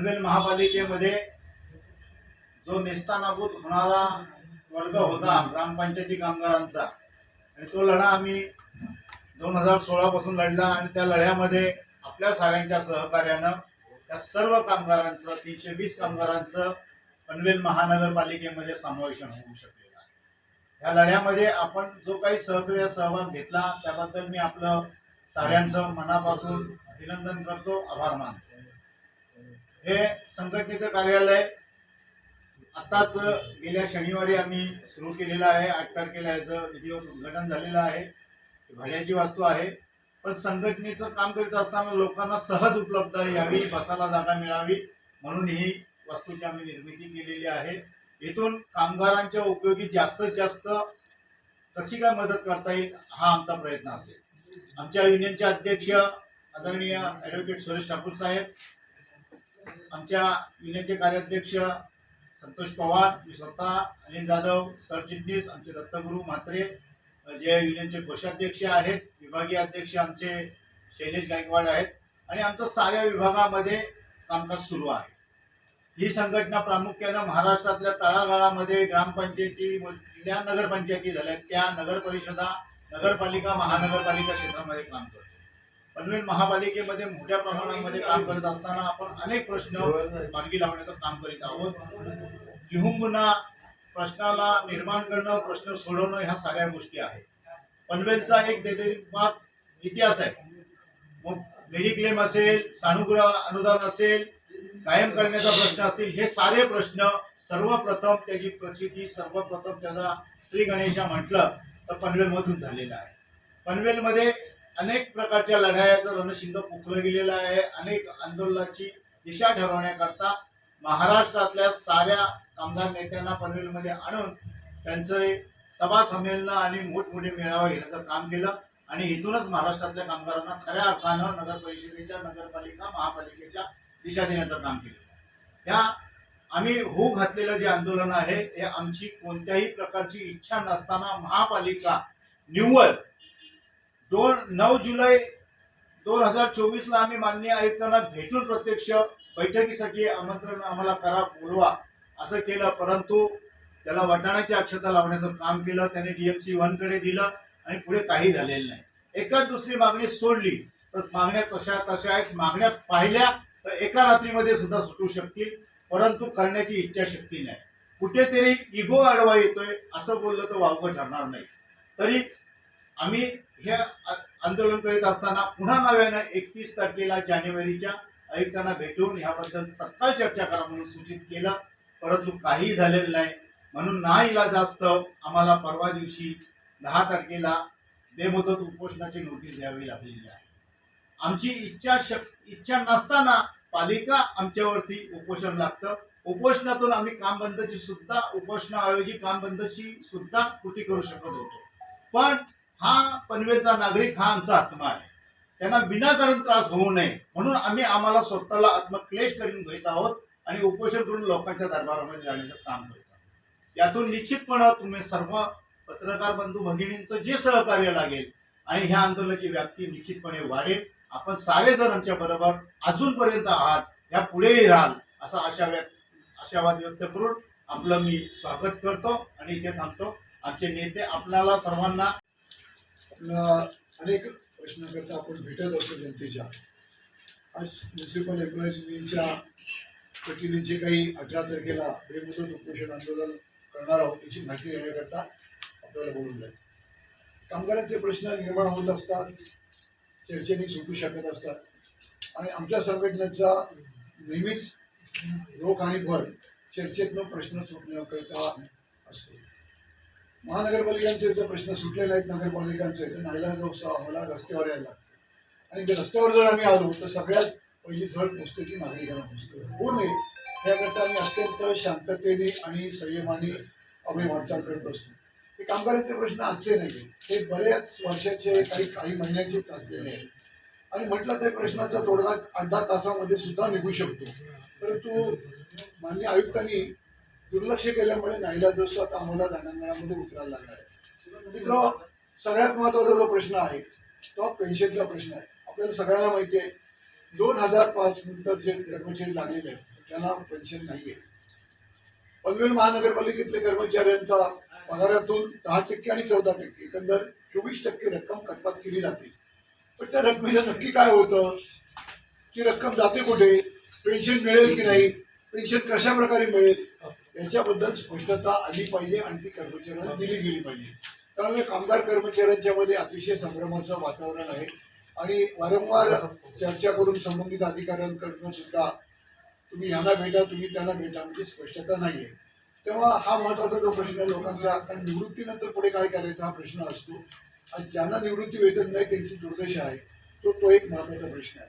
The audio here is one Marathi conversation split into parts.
पनवेल महापालिकेमध्ये जो नेस्तानाभूत होणारा वर्ग होता ग्रामपंचायती कामगारांचा आणि तो लढा आम्ही दोन हजार सोळापासून लढला आणि त्या लढ्यामध्ये आपल्या साऱ्यांच्या सहकार्यानं त्या सर्व कामगारांचं तीनशे वीस कामगारांचं पनवेल महानगरपालिकेमध्ये समावेशन होऊ शकलेलं आहे. या लढ्यामध्ये आपण जो काही सहकार्य सहभाग घेतला त्याबद्दल मी आपलं साऱ्यांचं मनापासून अभिनंदन करतो आभार मानतो. हे संघटनेचं कार्यालय आताच गेल्या शनिवारी आम्ही सुरू केलेलं आहे. आठ तारखेला याचं विधिवत उद्घाटन झालेलं आहे. भाड्याची वास्तू आहे. पण संघटनेचं काम करीत असताना लोकांना सहज उपलब्ध यावी बसायला जागा मिळावी म्हणून ही वास्तूची आम्ही निर्मिती केलेली आहे. इथून कामगारांच्या उपयोगी जास्तीत जास्त कशी काय मदत करता येईल हा आमचा प्रयत्न असेल. आमच्या युनियनचे अध्यक्ष आदरणीय ॲडव्होकेट सुरेश ठाकूर साहेब आमच्या युनियनचे कार्याध्यक्ष संतोष पवार मी स्वतः अनिल जाधव सरचिटणीस आमचे दत्तगुरू म्हात्रे जे युनियनचे कोषाध्यक्ष आहेत विभागीय अध्यक्ष आमचे शैलेश गायकवाड आहेत आणि आमचं साऱ्या विभागामध्ये कामकाज सुरू आहे. ही संघटना प्रामुख्यानं महाराष्ट्रातल्या तळागाळामध्ये ग्रामपंचायती ज्या नगरपंचायती झाल्या त्या नगर परिषदा नगरपालिका महानगरपालिका क्षेत्रामध्ये काम करते. पनवेल महापालिकेमध्ये मोठ्या प्रमाणामध्ये काम करत असताना आपण अनेक प्रश्न मार्गी लावण्याचं काम करीत आहोत. किहुंबना प्रश्नाला निर्माण करणं प्रश्न सोडवणं ह्या सगळ्या गोष्टी आहेत. पनवेलचा एक देदेबाग इतिहास आहे. मग मेडिक्लेम असेल सानुग्रह अनुदान असेल कायम करण्याचा प्रश्न असतील हे सारे प्रश्न सर्वप्रथम त्याची प्रसिद्धी सर्वप्रथम त्याचा श्री गणेशा म्हटलं तर पनवेलमधून झालेला आहे. पनवेलमध्ये अनेक प्रकारच्या लढायाचं रणशिंग पोखलं गेलेलं आहे. अनेक आंदोलनाची दिशा ठरवण्याकरता महाराष्ट्रातल्या साऱ्या कामगार नेत्यांना पनवेलमध्ये आणून त्यांचं सभा संमेलनं आणि मोठमोठे मेळावा घेण्याचं काम केलं. आणि इथूनच महाराष्ट्रातल्या कामगारांना खऱ्या अर्थानं नगर परिषदेच्या नगरपालिका महापालिकेच्या दिशा देण्याचं काम केलं. या आम्ही होऊ घातलेलं जे आंदोलन आहे हे आमची कोणत्याही प्रकारची इच्छा नसताना महापालिका निव्वळ दोन नऊ जुलै दोन हजार चोवीसला आम्ही माननीय आयुक्तांना भेटून प्रत्यक्ष बैठकीसाठी आमंत्रण आम्हाला करा बोलवा असं केलं. परंतु त्याला वटाण्याची अक्षता लावण्याचं काम केलं त्याने डीएमसी वनकडे दिलं आणि पुढे काही झालेलं नाही. एकाच दुसरी मागणी सोडली तर मागण्या तशा तशा आहेत. मागण्या पाहिल्या तर एका रात्रीमध्ये सुद्धा सुटू शकतील परंतु करण्याची इच्छाशक्ती नाही. कुठेतरी इगो आडवा येतोय असं बोललं तर वावगं ठरणार नाही. तरी आम्ही हे आंदोलन करीत असताना पुन्हा नव्यानं एकतीस तारखेला जानेवारीच्या आयुक्तांना भेटून ह्याबद्दल तत्काळ चर्चा करा म्हणून सूचित केलं. परंतु काही झालेलं नाही. म्हणून ना जास्त आम्हाला परवा दिवशी दहा तारखेला बेमुदत उपोषणाची नोटीस द्यावी लागलेली आहे. आमची इच्छा शक इच्छा नसताना पालिका आमच्यावरती उपोषण लागतं. उपोषणातून आम्ही काम बंदची सुद्धा उपोषणाऐवजी काम बंदची सुद्धा कृती करू शकत होतो. पण हा पनवेलचा नागरिक हा आमचा आत्मा आहे. त्यांना विनाकारण त्रास होऊ नये. म्हणून आम्ही आम्हाला स्वतःला आत्मक्लेश करून घेत आहोत आणि उपोषण करून लोकांच्या दरबारामध्ये जाण्याचं काम करत आहोत. यातून निश्चितपणे तुम्ही सर्व पत्रकार बंधू भगिनींचं जे सहकार्य लागेल आणि ह्या आंदोलनाची व्याप्ती निश्चितपणे वाढेल. आपण सारे जण आमच्या बरोबर अजूनपर्यंत आहात. ह्या पुढेही राहाल असा आशा व्यक्त आशावाद व्यक्त करून आपलं मी स्वागत करतो आणि इथे थांबतो. आमचे नेते आपल्याला सर्वांना अनेक प्रश्नाकरता आपण भेटत असतो जनतेच्या. आज म्युन्सिपल एम्प्लॉईजच्या वतीने जे काही अठरा तारखेला बेमुदत उपोषण आंदोलन करणार आहोत त्याची माहिती देण्याकरता आपल्याला बोलून जाईल. कामगारांचे प्रश्न निर्माण होत असतात चर्चेने सुटू शकत असतात. आणि आमच्या संघटनेचा नेहमीच रोख आणि भर चर्चेतनं प्रश्न सुटण्याकरता असतो. महानगरपालिकांचे जर प्रश्न सुटलेले आहेत नगरपालिकांचे तर नाहीला जो आम्हाला रस्त्यावर यायला. आणि जर रस्त्यावर जर आम्ही आलो तर सगळ्यात पहिली झळ पोचते की नागरिकांना पोचते. होऊ नये. त्याकरता आम्ही अत्यंत शांततेने आणि संयमाने आम्ही वाटचाल करत असतो. हे कामगारांचे प्रश्न आजचे नाही ते बऱ्याच वर्षाचे काही काही महिन्यांचे चाललेले आहेत. आणि म्हटलं ते प्रश्नाचा तोडगा अर्धा तासामध्ये सुद्धा निघू शकतो. परंतु मान्य आयुक्तांनी दुर्लक्ष केल्यामुळे नाहीला जसं आता आम्हाला रणांगणामध्ये उतरायला लागला आहे. म्हणजे मित्र सगळ्यात महत्त्वाचा जो प्रश्न आहे तो पेन्शनचा प्रश्न आहे. आपल्याला सगळ्यांना माहिती आहे दोन हजार पाच नंतर जे कर्मचारी लागलेले आहेत त्यांना पेन्शन नाहीये. पनवेल महानगरपालिकेतले कर्मचाऱ्यांचा पगारातून दहा टक्के आणि चौदा टक्के एकंदर चोवीस टक्के रक्कम कपात केली जाते. पण त्या रकमेला नक्की काय होतं? ती रक्कम जाते कुठे? पेन्शन मिळेल की नाही? पेन्शन कशा प्रकारे मिळेल? याच्याबद्दल स्पष्टता आली पाहिजे आणि ती कर्मचाऱ्यांना दिली गेली पाहिजे. त्यामुळे कामगार कर्मचाऱ्यांच्या मध्ये अतिशय संभ्रमाचं वातावरण आहे. आणि वारंवार चर्चा करून संबंधित अधिकाऱ्यांकडनं सुद्धा तुम्ही यांना भेटा तुम्ही त्यांना भेटा म्हणजे स्पष्टता नाही आहे तेव्हा हा महत्त्वाचा जो प्रश्न आहे लोकांचा कारण निवृत्तीनंतर पुढे काय करायचा हा प्रश्न असतो. आणि ज्यांना निवृत्ती वेतन नाही त्यांची दुर्दशा आहे. तो तो एक महत्त्वाचा प्रश्न आहे.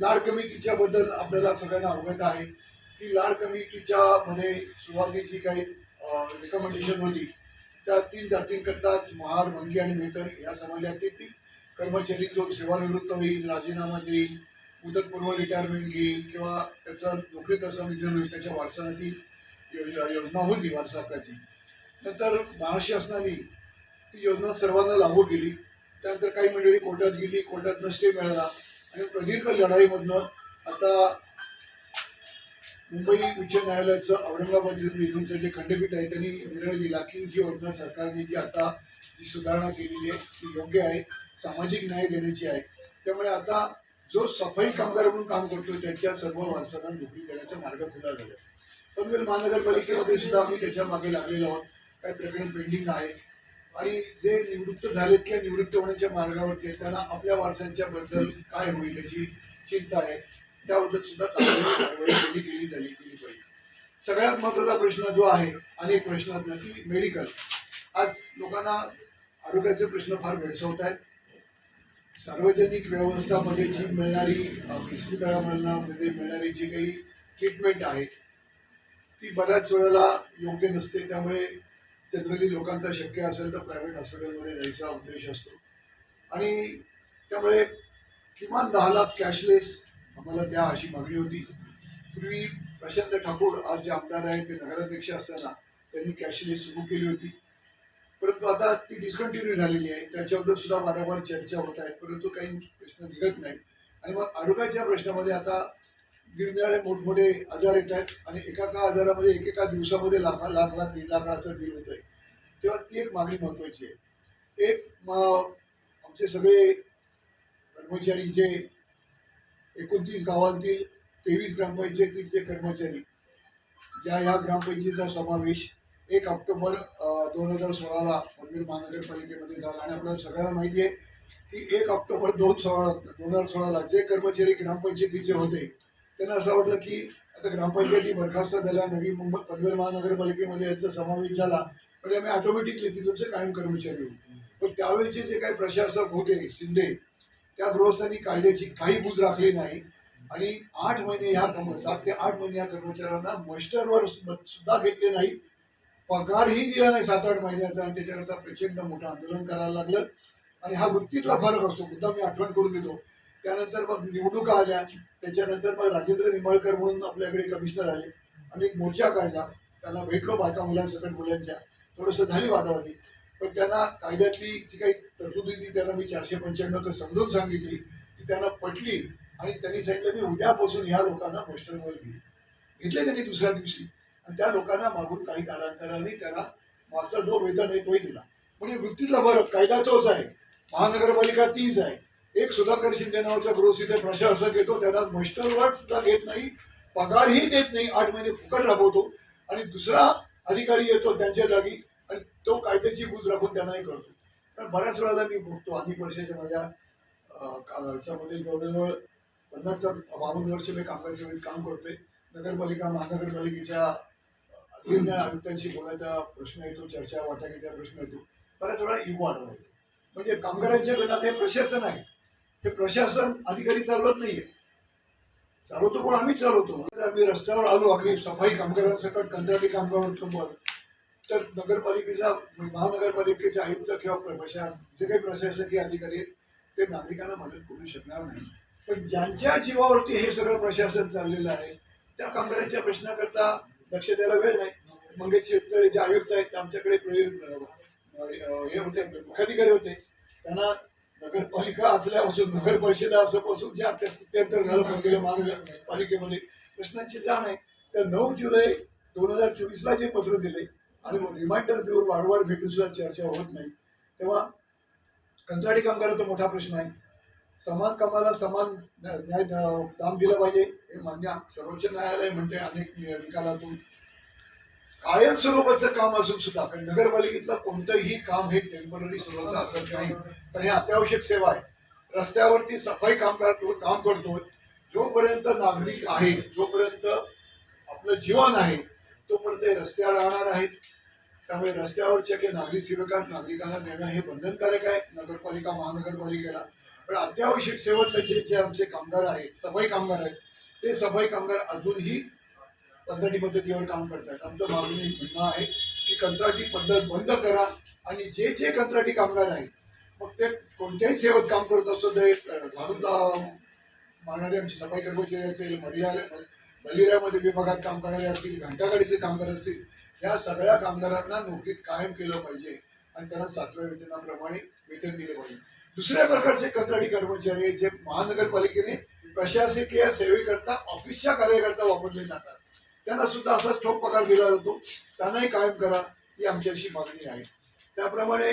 लाड कमिटीच्याबद्दल आपल्याला सगळ्यांना अवगत आहे. की लाड कमिटीच्या मध्ये सुरुवातीची काही रिकमेंडेशन होती त्या तीन जातींकरताच महार भंगी आणि मेहतर या समाजातील ती कर्मचारी जो सेवानिवृत्त होईल राजीनामा देईल मुदतपूर्व रिटायरमेंट घेईल किंवा त्याचा नोकरीत असं निधन होईल त्याच्या वारसाची योजना योजना होती वारसाहक्काची नंतर महाशासनाने ती योजना सर्वांना लागू केली. त्यानंतर काही मंडळी कोर्टात गेली कोर्टात स्टे मिळाला. आणि प्रदीर्घ लढाईमधनं आता मुंबई उच्च न्यायालयाचं औरंगाबाद इथूनचं जे खंडपीठ आहे त्यांनी निर्णय दिला की जी योजना सरकारने जी आता जी सुधारणा केलेली आहे ती योग्य आहे सामाजिक न्याय देण्याची आहे. त्यामुळे आता जो सफाई कामगार म्हणून काम करतो त्याच्या सर्व वारसांना नोकरी देण्याचा मार्ग खुला झाला पनवेल महानगरपालिकेमध्ये सुद्धा आम्ही त्याच्यामागे लागलेलो आहोत काही प्रकरण पेंडिंग आहे. आणि जे निवृत्त झालेत किंवा निवृत्त होण्याच्या मार्गावरती आहेत त्यांना आपल्या वारसांच्या बद्दल काय होईल याची चिंता आहे. त्याबद्दल सुद्धा कारवाई केली झाली केली पाहिजे. सगळ्यात महत्त्वाचा प्रश्न जो आहे अनेक प्रश्न की मेडिकल आज लोकांना आरोग्याचे प्रश्न फार भेडसावत आहेत. सार्वजनिक व्यवस्थामध्ये जी मिळणारी इस्पितळामध्ये मिळणारी जी काही ट्रीटमेंट आहे ती बऱ्याच वेळेला योग्य नसते. त्यामुळे जनरली लोकांचा शक्य असेल तर प्रायव्हेट हॉस्पिटलमध्ये जायचा उद्देश असतो. आणि त्यामुळे किमान दहा लाख कॅशलेस आम्हाला द्या अशी मागणी होती. पूर्वी प्रशांत ठाकूर आज जे आमदार आहेत ते नगराध्यक्ष असताना त्यांनी कॅशलेस सुरू केली होती. परंतु आता ती डिस्कंटिन्यू झालेली आहे. त्याच्याबद्दल सुद्धा वारंवार चर्चा होत आहेत परंतु काही प्रश्न निघत नाही आणि मग आरोग्याच्या प्रश्नामध्ये आता निरनिराळे मोठमोठे आजार येत आहेत आणि एका का आजारामध्ये एकेका दिवसामध्ये लाखा लाख लाख दीड लाखाचं बिल होत आहे तेव्हा ती एक मागणी महत्त्वाची आहे. एक आमचे सगळे कर्मचारी जे एकोणतीस गावांतील तेवीस ग्रामपंचायतीचे जे कर्मचारी. ज्या ह्या ग्रामपंचायतीचा समावेश एक ऑक्टोबर दोन हजार सोळाला पनवेल महानगरपालिकेमध्ये झाला. आणि आपल्याला सगळ्यांना माहिती आहे की एक ऑक्टोबर दोन सोळा दोन हजार सोळाला जे कर्मचारी ग्रामपंचायतीचे होते त्यांना असं वाटलं की आता ग्रामपंचायती बरखास्त झाल्या नवी मुंबई पनवेल महानगरपालिकेमध्ये याचा समावेश झाला पण आम्ही ऑटोमॅटिकली तिथूनचे कायम कर्मचारी होते. पण त्यावेळेचे जे काही प्रशासक होते शिंदे त्या गृहस्थांनी कायद्याची काही बूज राखली नाही. आणि आठ महिने ह्या कर्म सात ते आठ महिने या कर्मचाऱ्यांना मस्टरवर सुद्धा घेतले नाही. पगारही दिला नाही सात आठ महिन्याचा आणि त्याच्याकरता प्रचंड मोठं आंदोलन करायला लागलं. आणि हा वृत्तीतला फरक असतो. मुद्दा मी आठवण करून देतो. त्यानंतर मग निवडणुका आल्या. त्याच्यानंतर मग राजेंद्र निंबाळकर म्हणून आपल्याकडे कमिशनर आले. आम्ही एक मोर्चा काढला. त्याला भेटलो बायका मुलांसकट मुलांच्या. थोडंसं झाली वादावादी. पण त्यांना कायद्यातली जी काही तरतुदी ती त्यांना मी चारशे पंच्याण्णव समजून सांगितली ती त्यांना पटली आणि त्यांनी सांगितलं मी उद्यापासून ह्या लोकांना पोस्टरवर घेईल घेतले त्यांनी दुसऱ्या दिवशी. आणि त्या लोकांना मागून काही कालांतराने त्यांना मागचा जो वेतन आहे तोही दिला. म्हणजे वृत्तीतला फरक कायदा तोच आहे. महानगरपालिका तीच आहे. एक सुधाकर शिंदे नावाचा गृह प्रशासक येतो त्यांना मस्टरवर सुद्धा घेत नाही पगारही देत नाही आठ महिने फुकट राबवतो. आणि दुसरा अधिकारी येतो त्यांच्या जागी तो कायद्याची बूज राखून त्यांनाही करतो पण बऱ्याच वेळाला मी बघतो अनेक वर्षाच्या माझ्या याच्यामध्ये जवळजवळ पन्नास बावन्न वर्ष मी कामगारच्या वेळेत काम करतोय. नगरपालिका महानगरपालिकेच्या निर्णय आयुक्तांशी बोलायचा प्रश्न येतो चर्चा वाटाघाटीचा प्रश्न येतो. बऱ्याच वेळा युवा आढळतो. म्हणजे कामगारांच्या गटात हे प्रशासन आहे. हे प्रशासन अधिकारी चालवत नाहीये. चालवतो पण आम्ही चालवतो. आम्ही रस्त्यावर आलो अगदी सफाई कामगारांसकट कंत्राटी कामगार तर नगरपालिकेचा महानगरपालिकेचे आयुक्त किंवा प्रशासन जे काही प्रशासकीय अधिकारी आहेत ते नागरिकांना मदत करू शकणार नाही. पण ज्यांच्या जीवावरती हे सगळं प्रशासन चाललेलं आहे त्या कामगारांच्या प्रश्नाकरता लक्ष द्यायला वेळ नाही. मंगेश शेतकरी जे आयुक्त आहेत ते आमच्याकडे हे होते मुख्याधिकारी होते. त्यांना नगरपालिका असल्यापासून नगर परिषदा असल्यापासून जे अत्यंतर सत्याहत्तर झालं म्हणजे महानगरपालिकेमध्ये प्रश्नांची जाण आहे. तर नऊ जुलै दोन हजार चोवीसला जे पत्र दिले आणि रिमाइंडर देऊन वारंवार भेटून सुद्धा चर्चा होत नाही. तेव्हा कंत्राटी कामगाराचा मोठा प्रश्न आहे. समान कामाला समान न्याय दाम दिलं पाहिजे हे मान्य सर्वोच्च न्यायालय म्हणते अनेक निकालातून निकालातून. कायमस्वरूपाचं काम असून सुद्धा कारण नगरपालिकेतलं कोणतंही काम हे टेंपररी स्वरूपाचं असत नाही. पण हे अत्यावश्यक सेवा आहे. रस्त्यावरती सफाई कामगार तो काम करतो जोपर्यंत नागरिक आहे जोपर्यंत आपलं जीवन आहे तोपर्यंत हे रस्त्यावर राहणार आहेत. त्यामुळे रस्त्यावरच्या काही नागरिक सेवकात नागरिकांना देणं हे बंधनकारक आहे. नगरपालिका महानगरपालिकेला. पण अत्यावश्यक सेवेतले जे आमचे कामगार आहेत सफाई कामगार आहेत ते सफाई कामगार अजूनही कंत्राटी पद्धतीवर काम करतात आमचं मागणी म्हणणं आहे की कंत्राटी पद्धत बंद करा आणि जे जे कंत्राटी कामगार आहेत मग ते कोणत्याही सेवेत काम करत असतो ते झाडून मारणारे आमचे सफाई कर्मचारी असेल मर्यादा बलिरामध्ये विभागात काम करणारे असतील घंटागाडीचे कामगार असतील या सगळ्या कामगारांना नोकरीत कायम केलं पाहिजे आणि त्यांना सातव्या वेतनाप्रमाणे वेतन दिले पाहिजे. दुसऱ्या प्रकारचे कंत्राटी कर्मचारी आहेत जे महानगरपालिकेने प्रशासकीय सेवेकरता ऑफिसच्या कार्याकरता वापरले जातात. त्यांना सुद्धा असा ठोक पगार दिला जातो. त्यांनाही कायम करा ही आमच्याशी अशी मागणी आहे. त्याप्रमाणे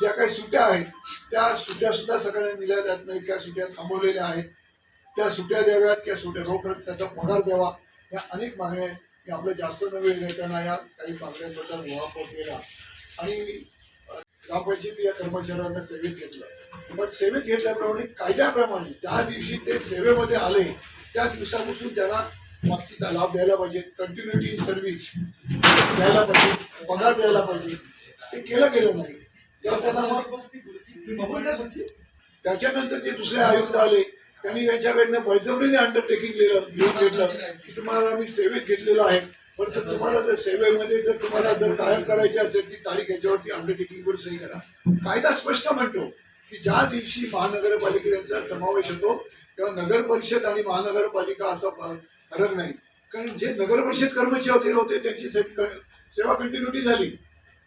ज्या काही सुट्ट्या आहेत त्या सुट्ट्या सुद्धा सगळ्यांना दिल्या जात नाही त्या सुट्ट्या थांबवलेल्या आहेत. त्या सुट्या द्याव्यात किंवा सुट्या रोख त्याचा पगार द्यावा या अनेक मागण्या आहेत. की आपलं जास्त न वेळ नेताना या काही मागण्यांबद्दल उहापोह केला. आणि ग्रामपंचायती या कर्मचाऱ्यांना सेवेत घेतलं. पण सेवेत घेतल्याप्रमाणे कायद्याप्रमाणे ज्या दिवशी ते सेवेमध्ये आले त्या दिवसापासून त्यांना मागची लाभ द्यायला पाहिजे. कंटिन्युटी इन सर्व्हिस द्यायला पाहिजे पगार द्यायला पाहिजे. ते केलं गेलं नाही. तेव्हा त्यांना मग त्याच्यानंतर जे दुसरे आयुक्त आले त्यांनी यांच्याकडनं बळजबरीने अंडरटेकिंग लिहिलं घेतलं. की तुम्हाला आम्ही सेवेत घेतलेलं आहे. परंतु तुम्हाला जर सेवेमध्ये जर तुम्हाला जर कायम करायची असेल ती तारीख याच्यावरती अंडरटेकिंगवर सही करा. कायदा स्पष्ट म्हणतो की ज्या दिवशी महानगरपालिकेचा समावेश होतो तेव्हा नगर परिषद आणि महानगरपालिका असा फरक नाही. कारण जे नगर परिषद कर्मचारी होते त्यांची सेवा कंटिन्युटी झाली.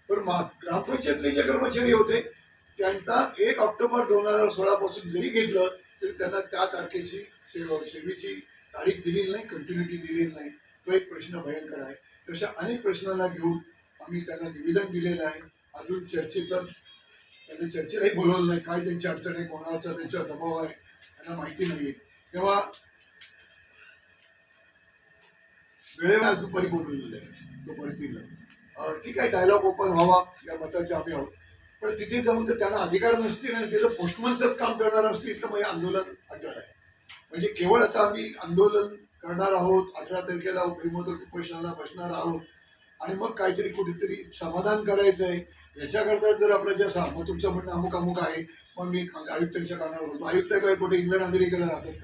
पण मा- ग्रामपंचायतले जे कर्मचारी होते त्यांना एक ऑक्टोबर दोन हजार सोळा पासून जरी घेतलं तरी त्यांना त्या तारखेची सेवा सेवेची तारीख दिलेली नाही कंटिन्युटी दिलेली नाही. तो एक प्रश्न भयंकर आहे. तशा अनेक प्रश्नांना घेऊन आम्ही त्यांना निवेदन दिलेलं आहे. अजून चर्चेचा त्यांनी चर्चेलाही बोलवलं नाही. काय त्यांची अडचण आहे कोणाचा त्यांचा दबाव आहे त्यांना माहिती आहे तेव्हा वेळेवर आज दुपारी बोलवलेलं आहे दुपारी दिलं ठीक आहे डायलॉग ओपन व्हावा या मताचे आम्ही आहोत. पण तिथे जाऊन जर त्यांना अधिकार नसतील आणि त्याचं पोस्टमनचंच काम करणार असतील तर मग हे म्हणजे आंदोलन अटळ आहे. म्हणजे केवळ आता आम्ही आंदोलन करणार आहोत अठरा तारखेला भीमोदक उपोषणाला बसणार आहोत आणि मग काहीतरी कुठेतरी समाधान करायचं आहे. याच्याकरता जर आपलं जे मग तुमचं म्हणणं अमुक अमुक आहे मग मी आयुक्तांच्या कानावर होतो आयुक्त काय कुठे इंग्लंड अमेरिकेला राहतात